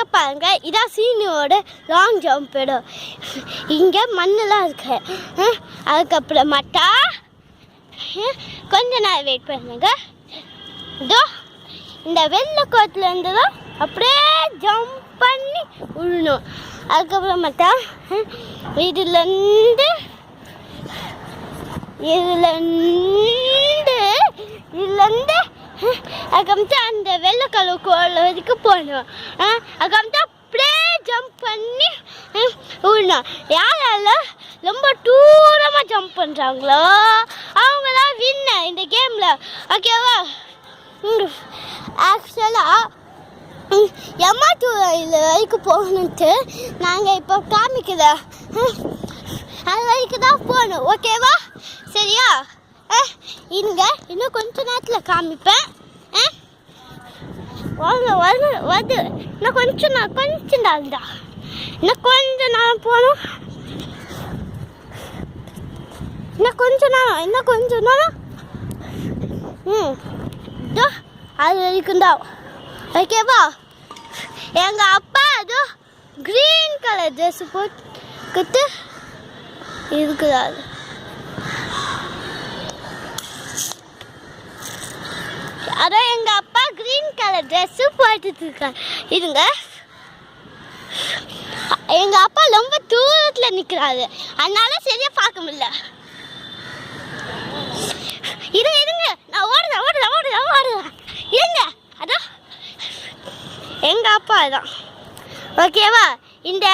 இங்கே பாருங்க இதான் சீனியோட லாங் ஜம்ப் இடம் இங்கே மண்ணெலாம் இருக்கு. அதுக்கப்புறம் மட்டா கொஞ்ச நேரம் வெயிட் பண்ணுங்க. இதோ இந்த வெள்ளை கோத்துலேருந்து தான் அப்படியே ஜம்ப் பண்ணி விழணும் அதுக்கப்புறமாட்டா அஹ், இதுலேருந்து இதுலேருந்து அதுக்கப்புறத்து அந்த வெள்ளை கலர் கோல வரைக்கும் போகணும் அதுக்கப்புறத்து அப்படியே ஜம்ப் பண்ணி ஹம், விடணும் யாரால ரொம்ப தூரமாக ஜம்ப் பண்ணுறாங்களோ அவங்களாம் வின்ன இந்த கேமில் ஓகேவா ஆக்சுவலாக எம்மாத்தூரில் வரைக்கும் போகணுன்ட்டு நாங்கள் இப்போ காமிக்கல அது வரைக்கும் தான் போகணும் ஓகேவா சரியா இங்க இன்னும் கொஞ்ச நேரத்தில் காமிப்பேன். வாங்க வாங்க வந்து இன்னும் கொஞ்சம் நான் கொஞ்சம் நாள் தான். இன்னும் கொஞ்ச நாள் போகணும் இன்னும் கொஞ்ச நாள் இன்னும் கொஞ்ச நாள். ம். இதோ அது வரைக்கும் தான். ஓகேவா எங்கள் அப்பா அதோ க்ரீன் கலர் ட்ரெஸ் போட்டு இருக்கிறாரு. அதான் எங்கள் அப்பா க்ரீன் கலர் ட்ரெஸ்ஸு போட்டுட்டு இருக்காரு இதுங்க எங்கள் அப்பா ரொம்ப தூரத்தில் நிற்கிறாரு அதனால சரியாக பார்க்க முடியல. இரு இருங்க. நான் ஓடுறேன் ஓடுறேன் ஓடுறேன் ஓடுறேன். இருங்க. அதான் எங்கள் அப்பா தான் ஓகேவா இந்த